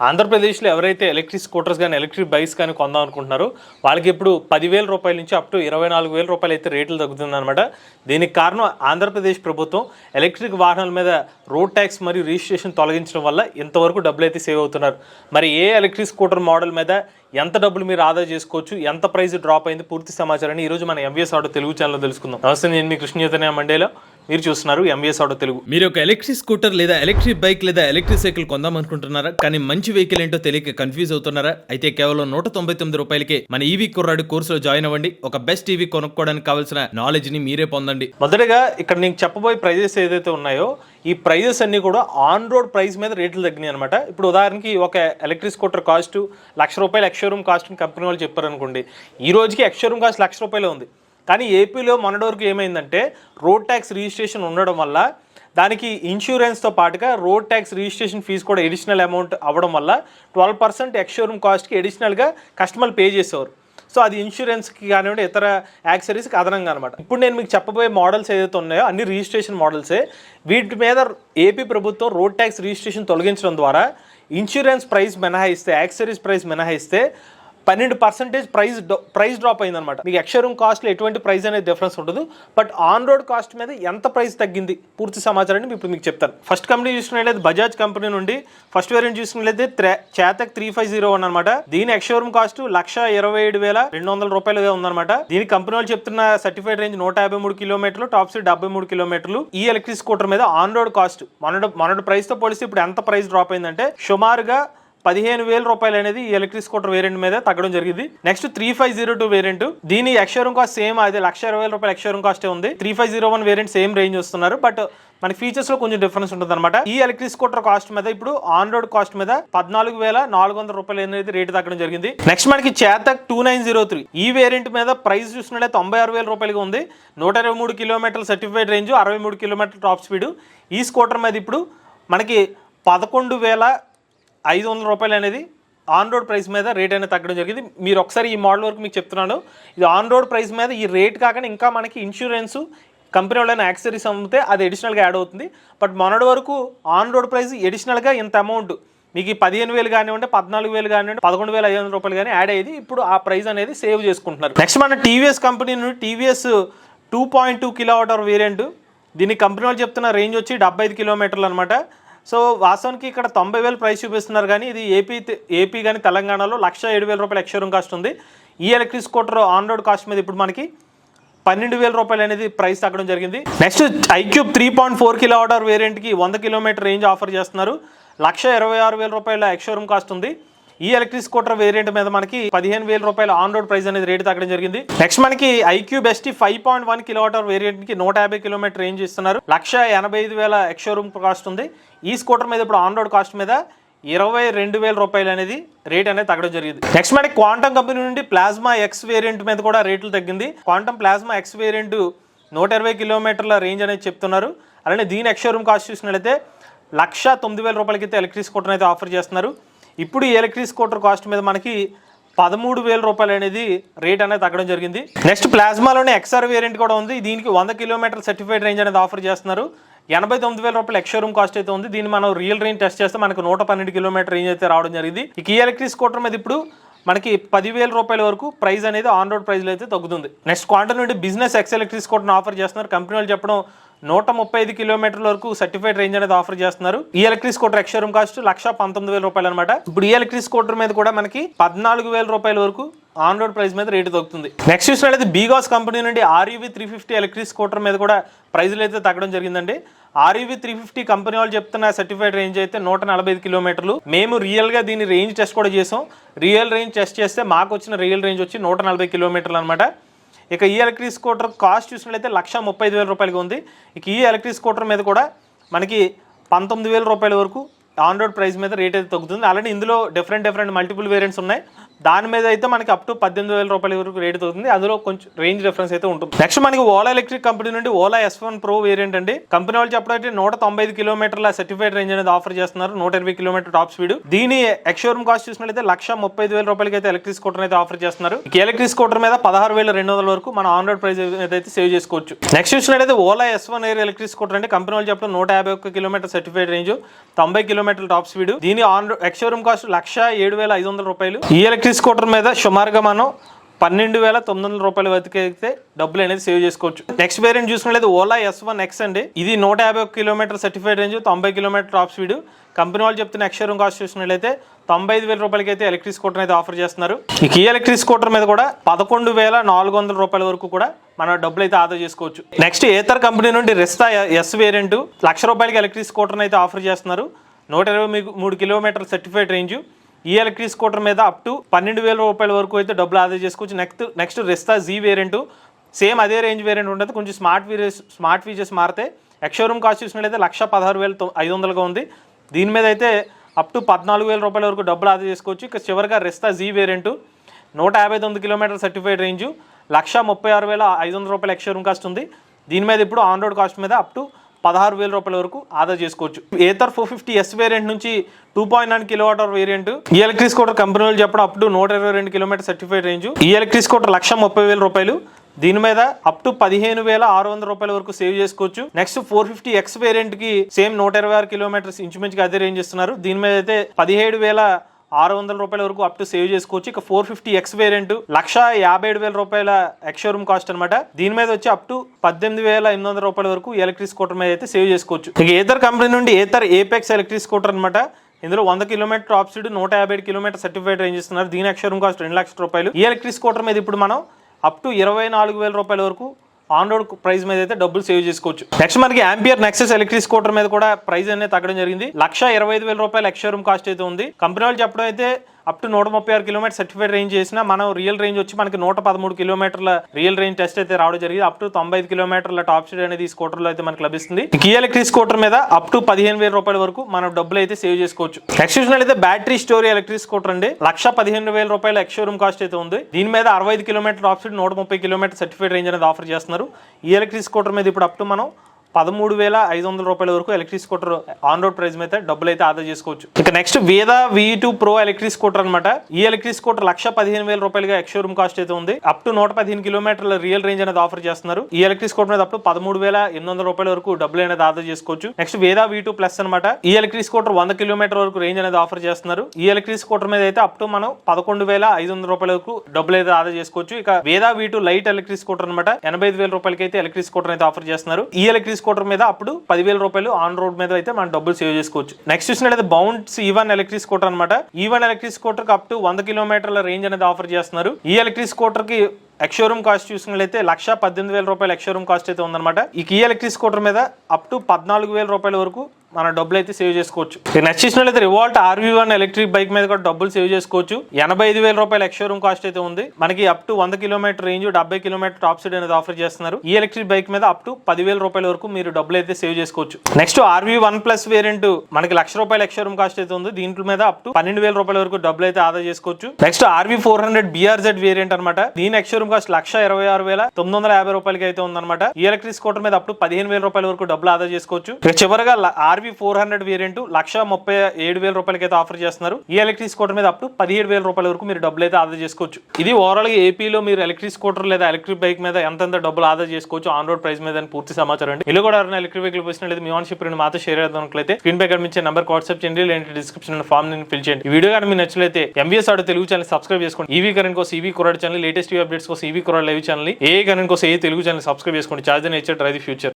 ఆంధ్రప్రదేశ్లో ఎవరైతే electric scooters కానీ ఎలక్ట్రిక్ బైక్స్ కానీ కొందాం అనుకుంటున్నారో వాళ్ళకి ఇప్పుడు పదివేల రూపాయల నుంచి అప్ టు ఇరవై నాలుగు వేల రూపాయలు అయితే రేట్లు తగ్గుతుందన్నమాట దీనికి కారణం ఆంధ్రప్రదేశ్ ప్రభుత్వం ఎలక్ట్రిక్ వాహనాల మీద రోడ్ ట్యాక్స్ మరియు రిజిస్ట్రేషన్ తొలగించడం వల్ల ఇంతవరకు డబ్బులు అయితే సేవ్ అవుతున్నారు. మరి ఏ ఎలక్ట్రిక్ స్కూటర్ మోడల్ మీద ఎంత డబ్బులు మీరు ఆదా చేసుకోవచ్చు ఎంత ప్రైస్ డ్రాప్ అయింది పూర్తి సమాచారాన్ని ఈ రోజు మన ఎంవిఎస్ ఆటో తెలుగు ఛానల్లో తెలుసుకుందాం. నమస్తే నేను మీ కృష్ణ చైతన్య మండేలో. మీరు చూస్తున్నారు ఎంవిఎస్ ఆటో తెలుగు. మీరు ఒక ఎలక్ట్రిక్ స్కూటర్ లేదా ఎలక్ట్రిక్ బైక్ లేదా ఎలక్ట్రిక్ సైకిల్ కొందాం అనుకుంటున్నారా? కానీ మంచి వెహికల్ ఏంటో తెలియక కన్ఫ్యూజ్ అవుతున్నారా? అయితే కేవలం నూట తొంభై తొమ్మిది రూపాయలకే మన ఈవీ కుర్రాడు కోర్సులో జాయిన్ అవ్వండి. ఒక బెస్ట్ ఈవీ కొనుక్కోవడానికి కావాల్సిన నాలెడ్జ్ని మీరే పొందండి. మొదటగా ఇక్కడ నేను చెప్పబోయే ప్రైజెస్ ఏదైతే ఉన్నాయో ఈ ప్రైజెస్ అన్నీ కూడా ఆన్ రోడ్ ప్రైస్ మీద రేట్లు తగ్గినాయి అనమాట ఇప్పుడు ఉదాహరణకి ఒక ఎలక్ట్రిక్ స్కూటర్ కాస్ట్ లక్ష రూపాయలు ఎక్స్షోరూమ్ కాస్ట్ అని కంపెనీ వాళ్ళు చెప్పారనుకోండి ఈ రోజుకి ఎక్స్షోరూమ్ కాస్ట్ లక్ష రూపాయలే ఉంది. కానీ ఏపీలో మొన్నటి వరకు ఏమైందంటే రోడ్ ట్యాక్స్ రిజిస్ట్రేషన్ ఉండడం వల్ల దానికి ఇన్సూరెన్స్తో పాటుగా రోడ్ ట్యాక్స్ రిజిస్ట్రేషన్ ఫీజు కూడా ఎడిషనల్ అమౌంట్ అవ్వడం వల్ల ట్వెల్వ్ పర్సెంట్ ఎక్స్షోరూమ్ కాస్ట్కి ఎడిషనల్గా కస్టమర్లు పే చేసేవారు. సో అది ఇన్సూరెన్స్కి కానివ్వండి ఇతర యాక్సరీస్కి అదనంగా అనమాట ఇప్పుడు నేను మీకు చెప్పబోయే మోడల్స్ ఏదైతే ఉన్నాయో అన్ని రిజిస్ట్రేషన్ మోడల్సే. వీటి మీద ఏపీ ప్రభుత్వం రోడ్ ట్యాక్స్ రిజిస్ట్రేషన్ తొలగించడం ద్వారా ఇన్సూరెన్స్ ప్రైస్ మినహాయిస్తే యాక్సరీస్ ప్రైస్ మినహాయిస్తే పన్నెండు పర్సెంటేజ్ ప్రైస్ ప్రైస్ డ్రాప్ అయిందనమాట మీకు ఎక్స్షోరూమ్ కాస్ట్లో ఎటువంటి ప్రైస్ అనేది డిఫరెన్స్ ఉండదు. బట్ ఆన్ రోడ్ కాస్ట్ మీద ఎంత ప్రైస్ తగ్గింది? పూర్తి సమాచారాన్ని ఇప్పుడు మీకు చెప్తాను. ఫస్ట్ కంపెనీ చూసుకున్నట్లయితే బజాజ్ కంపెనీ నుండి ఫస్ట్ వేరియంట్ చూసుకున్నట్లయితే త్రే- Chetak three five zero one అనమాట దీని ఎక్స్షోరూమ్ కాస్ట్ లక్ష ఇరవై ఏడు వేల రెండు వందల రూపాయలుగా ఉందన్నమాట. దీని కంపెనీ వాళ్ళు చెప్తున్న సర్టిఫైడ్ రేంజ్ నూట యాభై మూడు కిలోమీటర్లు టాప్ స్పీడ్ డెబ్బై మూడు కిలోమీటర్లు. ఈ ఎలక్ట్రిక్ స్కూటర్ మీద ఆన్ రోడ్ కాస్ట్ మొన్నటి మొన్నటి ప్రైస్తో పోలిస్తే ఇప్పుడు ఎంత ప్రైస్ డ్రాప్ అయిందంటే సుమారుగా పదిహేను వేల రూపాయలు అనేది ఈ ఎలక్ట్రిక్ స్కూటర్ వేరియంట్ మీద తగ్గడం జరిగింది. Next three five zero two variant దీని ఎక్స్షోరూమ్ కాస్ట్ సేమ్ అదే లక్ష ఇరవై వేల రూపాయల ఎక్స్షోరూమ్ కాస్టే ఉంది. Three five zero one variant same range వస్తున్నారు. బట్ మన ఫీచర్స్లో కొంచెం డిఫరెన్స్ ఉంటుంది అనమాట ఈ ఎలక్ట్రిక్ స్కూటర్ కాస్ట్ మీద ఇప్పుడు ఆన్ రోడ్ కాస్ట్ మీద పద్నాలుగు వేల నాలుగు వందల రూపాయలు అనేది రేటు తగ్గడం జరిగింది. నెక్స్ట్ మనకి Chetak two nine zero three ఈ వేరియంట్ మీద ప్రైస్ చూసినట్లయితే తొంభై ఆరు వేల రూపాయలుగా ఉంది. నూట ఇరవై మూడు కిలోమీటర్ల సర్టిఫైడ్ రేంజ్ అరవై మూడు కిలోమీటర్ టాప్ స్పీడ్ ఈ స్కూటర్ మీద ఇప్పుడు మనకి పదకొండు వేల ఐదు వందల రూపాయలు అనేది ఆన్ రోడ్ ప్రైస్ మీద రేట్ అనేది తగ్గడం జరిగింది. మీరు ఒకసారి ఈ మోడల్ వరకు మీకు చెప్తున్నాను. ఇది ఆన్ రోడ్ ప్రైస్ మీద ఈ రేట్ కాకుండా ఇంకా మనకి ఇన్సూరెన్స్ కంపెనీ వాళ్ళైన యాక్సరీస్ అమ్మితే అది అడిషనల్గా యాడ్ అవుతుంది. బట్ మొన్నటి వరకు ఆన్ రోడ్ ప్రైస్ ఎడిషనల్గా ఇంత అమౌంట్ మీకు ఈ పదిహేను వేలు కానివ్వండి పద్నాలుగు వేలు కానివ్వండి పదకొండు వేల ఐదు వందల రూపాయలు కానీ యాడ్ అయ్యేది. ఇప్పుడు ఆ ప్రైస్ అనేది సేవ్ చేసుకుంటున్నారు. నెక్స్ట్ మన టీవీఎస్ కంపెనీ నుండి TVS two point two kilometre variant దీని కంపెనీ వాళ్ళు చెప్తున్న రేంజ్ వచ్చి డెబ్బై ఐదు కిలోమీటర్లు అనమాట సో వాస్తవానికి ఇక్కడ తొంభై వేలు ప్రైస్ చూపిస్తున్నారు కానీ ఇది ఏపీ ఏపీ కానీ తెలంగాణలో లక్ష ఏడు వేల రూపాయల ఎక్స్షోరూమ్ కాస్ట్ ఉంది. ఈ electric scooter on road cost మీద ఇప్పుడు మనకి పన్నెండు వేల రూపాయలు అనేది ప్రైస్ తగ్గడం జరిగింది. Next iQube three point four kilo order వేరియంట్కి వంద కిలోమీటర్ రేంజ్ ఆఫర్ చేస్తున్నారు. లక్ష ఇరవై ఆరు వేల రూపాయల ఎక్స్షోరూమ్ కాస్ట్ ఉంది. ఈ ఎలక్ట్రిక్ స్కూటర్ వేరియంట్ మీద మనకి పదిహేను వేల రూపాయల ఆన్ రోడ్ ప్రైస్ అనేది రేట్ తగ్గడం జరిగింది. నెక్స్ట్ మనకి iQube best five point one kilometre వేరియంట్కి నూట యాభై కిలోమీటర్ రేంజ్ ఇస్తున్నారు. లక్ష ఎనభై ఐదు వేల ఎక్స్షోరూమ్ కాస్ట్ ఉంది. ఈ స్కూటర్ మీద ఇప్పుడు ఆన్ రోడ్ కాస్ట్ మీద ఇరవై రెండు వేల రూపాయలు అనేది రేట్ అనేది తగ్గడం జరిగింది. నెక్స్ట్ మనకి క్వాంటమ్ కంపెనీ నుండి ప్లాస్మా ఎక్స్ వేరియంట్ మీద కూడా రేట్లు తగ్గింది. క్వాంటమ్ ప్లాస్మా ఎక్స్ వేరియంట్ నూట ఇరవై కిలోమీటర్ల రేంజ్ అనేది చెప్తున్నారు. అలానే దీని ఎక్స్షోరూమ్ కాస్ట్ చూసినట్లయితే లక్ష తొమ్మిది వేల రూపాయలకి అయితే ఎలక్ట్రిక్ స్కూటర్ అయితే ఆఫర్ చేస్తున్నారు. ఇప్పుడు ఈ ఎలక్ట్రిక్ స్కూటర్ కాస్ట్ మీద మనకి పదమూడు వేల రూపాయలు అనేది రేట్ అనేది తగ్గడం జరిగింది. నెక్స్ట్ ప్లాస్మాలోనే ఎక్స్ఆర్ వేరియంట్ కూడా ఉంది. దీనికి వంద కిలోమీటర్ సర్టిఫైడ్ రేంజ్ అనేది ఆఫర్ చేస్తున్నారు. ఎనభై తొమ్మిది వేల రూపాయలు ఎక్స్షోరూమ్ కాస్ట్ అయితే ఉంది. దీన్ని మనం రియల్ రేంజ్ టెస్ట్ చేస్తే మనకు నూట పన్నెండు కిలోమీటర్ రేంజ్ అయితే రావడం జరిగింది. ఈ ఎలక్ట్రిక్ స్కూటర్ మీద ఇప్పుడు మనకి పదివేల రూపాయల వరకు ప్రైస్ అనేది ఆన్ రోడ్ ప్రైస్లో అయితే తగ్గుతుంది. నెక్స్ట్ క్వాంటర్ నుండి బిజినెస్ ఎక్స్ ఎలక్ట్రిక్ స్కూటర్ని ఆఫర్ చేస్తున్నారు. కంపెనీ వాళ్ళు చెప్పడం నూట ముప్పై ఐదు కిలోమీటర్ల వరకు సర్టిఫైడ్ రేంజ్ అనేది ఆఫర్ చేస్తున్నారు. ఈ electric scooter ex showroom cost lakh పంతొమ్మిది వేల రూపాయలు అనమాట ఇప్పుడు ఈ ఎలక్ట్రిక్ స్కూటర్ మీద కూడా మనకి పద్నాలుగు వేల రూపాయల వరకు ఆన్ రోడ్ ప్రైస్ మీద రేటు తగ్గుతుంది నెక్స్ట్ చూసినట్లయితే బీగాస్ కంపెనీ నుండి REV three fifty electric scooter మీద కూడా ప్రైజులు అయితే తగ్గడం జరిగిందండి. ఆర్ఈవి త్రీ ఫిఫ్టీ కంపెనీ వాళ్ళు చెప్తున్న సర్టిఫైడ్ రేంజ్ అయితే నూట నలభై ఐదు కిలోమీటర్లు. మేము రియల్గా దీని రేంజ్ టెస్ట్ కూడా చేసాం. రియల్ రేంజ్ టెస్ట్ చేస్తే మాకు వచ్చిన రియల్ రేంజ్ వచ్చి నూట నలభై కిలోమీటర్లు అనమాట ఇక ఈ ఎలక్ట్రిక్ స్కూటర్ కాస్ట్ చూసినట్లయితే లక్ష ముప్పై ఐదు వేల రూపాయలుగా ఉంది. ఇక ఈ ఎలక్ట్రిక్ స్కూటర్ మీద కూడా మనకి పంతొమ్మిది వేల రూపాయల వరకు ఆన్ రోడ్ ప్రైస్ మీద రేట్ అయితే తగ్గుతుంది. అలానే ఇందులో డిఫరెంట్ డిఫరెంట్ మల్టిపుల్ వేరియంట్స్ ఉన్నాయి. దాని మీద అయితే మనకి అప్ టు పద్దెనిమిది వేల రూపాయల వరకు రేట్ అవుతుంది అందులో కొంచెం రేంజ్ డిఫరెన్స్ అయితే ఉంటుంది. నెక్స్ట్ మనకి ఓలా ఎలక్ట్రిక్ కంపెనీ నుండి Ola S one pro variant అండి. కంపెనీ వాళ్ళు చెప్పడం నూట తొంభై ఐదు కిలోమీటర్ల సర్టిఫైడ్ రేంజ్ అనేది ఆఫర్ చేస్తున్నారు. నూట ఇరవై కిలోమీటర్ టాప్ స్పీడ్ దీని ఎక్స్షోరూమ్ కాస్ట్ చూసినట్లయితే లక్ష ముప్పై ఐదు వేల రూపాయలకి అయితే ఎలక్ట్రిక్ స్కూటర్ అయితే ఆఫర్ చేస్తున్నారు. ఈ ఎలక్ట్రిక్ స్కూటర్ మీద పదహారు వేల రెండు వందల వరకు మన ఆన్ రోడ్ ప్రైస్ అయితే సేవ్ చేసుకోవచ్చు. నెక్స్ట్ చూసినట్లయితే Ola S one air electric scooter అండి. కంపెనీ వాళ్ళు చెప్పడం నూట యాభై ఒక్క కిలోమీటర్ సర్టిఫైడ్ రేంజ్ తొంభై కిలోమీటర్ల టాప్ స్పీడ్ దీని on ex showroom cost lakh ఏడు వేల ఐదు వందల రూపాయలు. ఈ ఎలక్ట్రిక్ స్కూటర్ మీద సుమారుగా మనం పన్నెండు వేల తొమ్మిది వందల రూపాయల వరకు అయితే డబ్బులు అనేది సేవ్ చేసుకోవచ్చు. నెక్స్ట్ వేరియంట్ చూసుకున్నట్లయితే ఓలా ఎస్ వన్ ఎక్స్ అండి. ఇది నూట యాభై ఒక కిలోమీటర్ సర్టిఫైడ్ రేంజ్ తొంభై కిలోమీటర్ టాప్ స్పీడ్ కంపెనీ వాళ్ళు చెప్తున్న ఎక్స్షోరూమ్ కాస్ట్ చూసినట్లయితే తొంభై ఐదు వేల రూపాయలకి అయితే ఎలక్ట్రిక్ స్కూటర్ అయితే ఆఫర్ చేస్తున్నారు. ఈ ఎలక్ట్రిక్ స్కూటర్ మీద కూడా పదకొండు వేల నాలుగు వందల రూపాయల వరకు కూడా మన డబ్బులు అయితే ఆదా చేసుకోవచ్చు. నెక్స్ట్ ఏతర్ కంపెనీ నుండి రెస్తా ఎస్ వేరియంట్ లక్ష రూపాయలకి ఎలక్ట్రిక్ స్కూటర్ అయితే ఆఫర్ చేస్తున్నారు. నూట ఇరవై మూడు కిలోమీటర్ సర్టిఫైడ్ రేంజ్ ఈ ఎలక్ట్రిక్ స్కూటర్ మీద అప్ టు పన్నెండు వేల రూపాయల వరకు అయితే డబ్బులు ఆదా చేసుకోవచ్చు. Next next Rizta G variant same అదే రేంజ్ వేరియంట్ ఉంటుంది. కొంచెం స్మార్ట్ ఫీచర్స్ స్మార్ట్ ఫీచర్స్ మారితే ఎక్స్షోరూమ్ కాస్ట్ చూసినట్లయితే లక్ష పదహారు వేల ఐదు వందలుగా ఉంది. దీని మీద అయితే అప్ టు పద్నాలుగు వేల రూపాయల వరకు డబ్బులు ఆదా చేసుకోవచ్చు. ఇక చివరిగా రెస్తా జీ వేరియంట్ నూట యాభై తొమ్మిది కిలోమీటర్ సర్టిఫైడ్ రేంజ్ లక్ష ముప్పై ఆరు వేల ఐదు వందల రూపాయల ఎక్స్షోరూమ్ కాస్ట్ ఉంది. దీని మీద ఇప్పుడు ఆన్ రోడ్ కాస్ట్ మీద అప్ టు పదహారు వేల రూపాయల వరకు ఆదా చేసుకోవచ్చు. Ather four fifty S variant నుంచి టూ పాయింట్ నైన్ కిలో వాటర్ వేరియంట్ ఈ ఎలక్ట్రిక్ స్కూటర్ కంపెనీ వాళ్ళు చెప్పడం అప్ టు నూట ఇరవై రెండు కిలోమీటర్ సర్టిఫైడ్ రేంజ్ ఈ ఎలక్ట్రిక్ స్కూటర్ లక్ష ముప్పై వేల రూపాయలు. దీని మీద అప్ టు పదిహేను వేల ఆరు వందల రూపాయల వరకు సేవ్ చేసుకోవచ్చు. నెక్స్ట్ ఫోర్ ఫిఫ్టీ ఎక్స్ వేరియంట్కి సేమ్ నూట ఇరవై ఆరు కిలోమీటర్స్ ఇంచుమించుగా అదే రేంజ్ ఇస్తున్నారు. దీని మీద అయితే పదిహేడు వేల ఆరు వందల రూపాయల వరకు అప్ టు సేవ్ చేసుకోవచ్చు. ఇక four fifty X variant lakh యాభై ఏడు వేల రూపాయల ఎక్స్షోరూమ్ కాస్ట్ అనమాట దీని మీద వచ్చి అప్ టు పద్దెనిమిది వేల ఎనిమిది వందల రూపాయల వరకు ఎలక్ట్రిక్ స్కూటర్ మీద అయితే సేవ్ చేసుకోవచ్చు. ఇక ఏతర్ కంపెనీ నుండి ఏతర్ ఏపెక్స్ ఎలక్ట్రిక్ స్కూటర్ అనమాట ఇందులో వంద కిలోమీటర్ టాప్ స్పీడ్ నూట యాభై ఏడు కిలోమీటర్ సర్టిఫైడ్ రేంజ్ ఇస్తున్నారు. దీని ఎక్స్షోరూమ్ కాస్ట్ రెండు లక్షల రూపాయలు. ఈ ఎలక్ట్రిక్ స్కూటర్ మీద ఇప్పుడు మనం అప్ టు ఇరవై నాలుగు వేల రూపాయల వరకు ఆన్ రోడ్ ప్రైస్ మీద అయితే డబ్బులు సేవ్ చేసుకోవచ్చు. నెక్స్ట్ మనకి ఆంపియర్ నెక్సెస్ ఎలక్ట్రిక్ స్కూటర్ మీద కూడా ప్రైస్ అనేది తగ్గడం జరిగింది. లక్ష ఇరవై ఐదు వేల రూపాయల ఎక్స్షోరూమ్ కాస్ట్ అయితే ఉంది. కంపెనీ వాళ్ళు చెప్పడం అయితే అప్ టు నూట ముప్పై ఆరు కిలోమీటర్ సర్టిఫైడ్ రేంజ్ చేసిన మనం రియల్ రేంజ్ వచ్చి మనకి నూట పదమూడు కిలోమీటర్ల రియల్ రేంజ్ టెస్ట్ అయితే రావడం జరిగింది. అప్ టు తొంభై ఐదు కిలోమీటర్ల టాప్ స్పీడ్ అనేది ఈ స్కూటర్లో అయితే మనకు లభిస్తుంది. ఈ ఎలక్ట్రిక్ స్కూటర్ మీద అప్ టు పదిహేను వేల రూపాయల వరకు మనం డబ్బులు అయితే సేవ్ చేసుకోవచ్చు. నెక్స్ట్ అయితే బ్యాటరీ స్టోరీ ఎలక్ట్రిక్ స్కూటర్ అండి. లక్ష పదిహేను వేల రూపాయల ఎక్స్షోరూమ్ కాస్ట్ అయితే ఉంది. దీని మీద అరవై ఐదు కిలోమీటర్ టాప్ స్పీడ్ నూట ముప్పై కిలోమీటర్ సర్టిఫైడ్ రేంజ్ అనేది ఆఫర్ చేస్తున్నారు. ఈ ఎలక్ట్రిక్ స్కూటర్ మీద ఇప్పుడు అప్ టు మనం పదమూడు వేల ఐదు వందల రూపాయల వరకు electric scooter on road price మీద డబ్బులు అయితే ఆదా చేసుకోవచ్చు. ఇక next Vida V two pro electric scooter అనమాట ఈ ఎలక్ట్రిక్ స్కూటర్ లక్ష పదిహేను వేల రూపాయలుగా ఎక్స్షోరూమ్ కాస్ట్ అయితే ఉంది. అప్ టు నూట పదిహేను కిలోమీటర్ల రియల్ రేంజ్ అనేది ఆఫర్ చేస్తున్నారు. ఈ ఎలక్ట్రిక్ స్కూటర్ మీద అప్ టు పదమూడు వేల ఎనిమిది వందల రూపాయల వరకు డబ్బులు అనేది ఆదా చేసుకోవచ్చు. నెక్స్ట్ వేద వి టూ ప్లస్ అనమాట ఈ ఎలక్ట్రిక్ స్కూటర్ వంద కిలోమీటర్ వరకు రేంజ్ అనేది ఆఫర్ చేస్తున్నారు. ఈ ఎలక్ట్రిక్ స్కూటర్ మీద అయితే అప్ టు మనం పదకొండు వేల ఐదు వందల రూపాయల వరకు డబ్బులు అయితే ఆదా చేసుకోవచ్చు. ఇక Vida V two lite electric scooter అనమాట ఎనభై ఐదు వేల రూపాయలకి అయితే ఎలక్ట్రిక్ స్కూటర్ అయితే ఆఫర్ చేస్తున్నారు. ఈ ఎలక్ట్రిక్ స్కూటర్ మీద అప్పుడు పదివేల రూపాయలు ఆన్ రోడ్ మీద అయితే మనం డబ్బులు సేవ్ చేసుకోవచ్చు. నెక్స్ట్ చూసినట్లయితే బౌండ్స్ ఈవన్ ఎలక్ట్రిక్ స్కూటర్ అనమాట ఈవన్ ఎలక్ట్రిక్ స్కూటర్కి అప్ టు వంద కిలోమీటర్ల రేంజ్ అనేది ఆఫర్ చేస్తున్నారు. ఈ ఎలక్ట్రిక్ స్కూటర్కి ఎక్స్షోరూమ్ కాస్ట్ చూసినట్లయితే లక్ష పద్దెనిమిది వేల రూపాయల ఎక్స్షోరూమ్ కాస్ట్ అయితే ఉందన్నమాట. ఈ కీ ఎలక్ట్రిక్ స్కూటర్ మీద అప్ టు పద్నాలుగు వేల రూపాయల వరకు మన డబ్బులు అయితే సేవ్ చేసుకోవచ్చు. ఇక నెక్స్ట్ చూసినట్లయితే Revolt RV one electric bike మీద కూడా డబ్బులు సేవ్ చేసుకోవచ్చు. ఎనభై ఐదు వేల రూపాయల ఎక్స్షోరూమ్ కాస్ట్ అయితే ఉంది. మనకి అప్ టు వంద కిలోమీటర్ రేంజ్ డెబ్బై కిలోమీటర్ టాప్ స్పీడ్ అనేది ఆఫర్ చేస్తున్నారు. ఈ ఎలక్ట్రిక్ బైక్ మీద అప్ టు పదివేల రూపాయల వరకు మీరు డబ్బులు అయితే సేవ్ చేసుకోవచ్చు. Next RV one plus variant మనకి లక్ష రూపాయల ఎక్స్షోరూమ్ కాస్ట్ అయితే ఉంది. దీంట్లో మీద అప్ టు పన్నెండు వేల రూపాయల వరకు డబ్బులు అయితే ఆదా చేసుకోవచ్చు. Next RV four hundred BRZ variant అనమాట దీని ఎక్స్షోరూమ్ కాస్ట్ లక్ష ఇరవై ఆరు వేల తొమ్మిది వందల యాభై రూపాయలకి అయితే ఉందన్నమాట. ఈ ఎలక్ట్రిక్ స్కూటర్ మీద అప్పుడు పదిహేను వేల రూపాయల వరకు డబ్బులు ఆదా చేసుకోవచ్చు. ఇక చివరిగా RV four hundred variant lakh ముప్పై ఏడు వేల రూపాయలకి అయితే ఆఫర్ చేస్తున్నారు. ఈ ఎలక్ట్రిక్ స్కూటర్ మీద అప్పుడు పదిహేడు వేల రూపాయల వరకు మీరు డబ్బులు అయితే ఆదా చేసుకోవచ్చు. ఇది ఓవరాల్గా ఏపీలో మీరు ఎలక్ట్రిక్ స్కూటర్ లేదా ఎలక్ట్రిక్ బైక్ మీద ఎంతెంత డబ్బులు ఆదా చేసుకోవచ్చు ఆన్ రోడ్ ప్రైస్ మీద పూర్తి సమాచారం అండి. ఇల్లు కూడా ఎవరైనా ఎలక్ట్రిక్ వెహికల్ వచ్చినట్లయితే మీ ఆన్షిప్ రెండు మాతో షేర్ చేద్దాం స్క్రీన్ పై కనిపించే నెంబర్ వాట్సాప్ చేయండి లేదంటే డిస్క్రిప్షన్ ఫామ్ నేను ఫిల్ చేయండి. ఈ వీడియో కానీ మీకు నచ్చినట్లయితే ఎంబీఎస్ ఆడో తెలుగు ఛానల్ సబ్స్క్రైబ్ చేసుకోండి. ఈవీ కరెంట్ కోసం ఈవీ కురాడ్ ఛానల్ లేటెస్ట్ అప్డేట్స్ కోసం ఈవీ కురాడ్ లైవ్ ఛానల్ ఏ కరెంట్ కోసం ఏ తెలుగు ఛానల్ సబ్స్క్రైబ్ చేసుకోండి. Charge nature dry future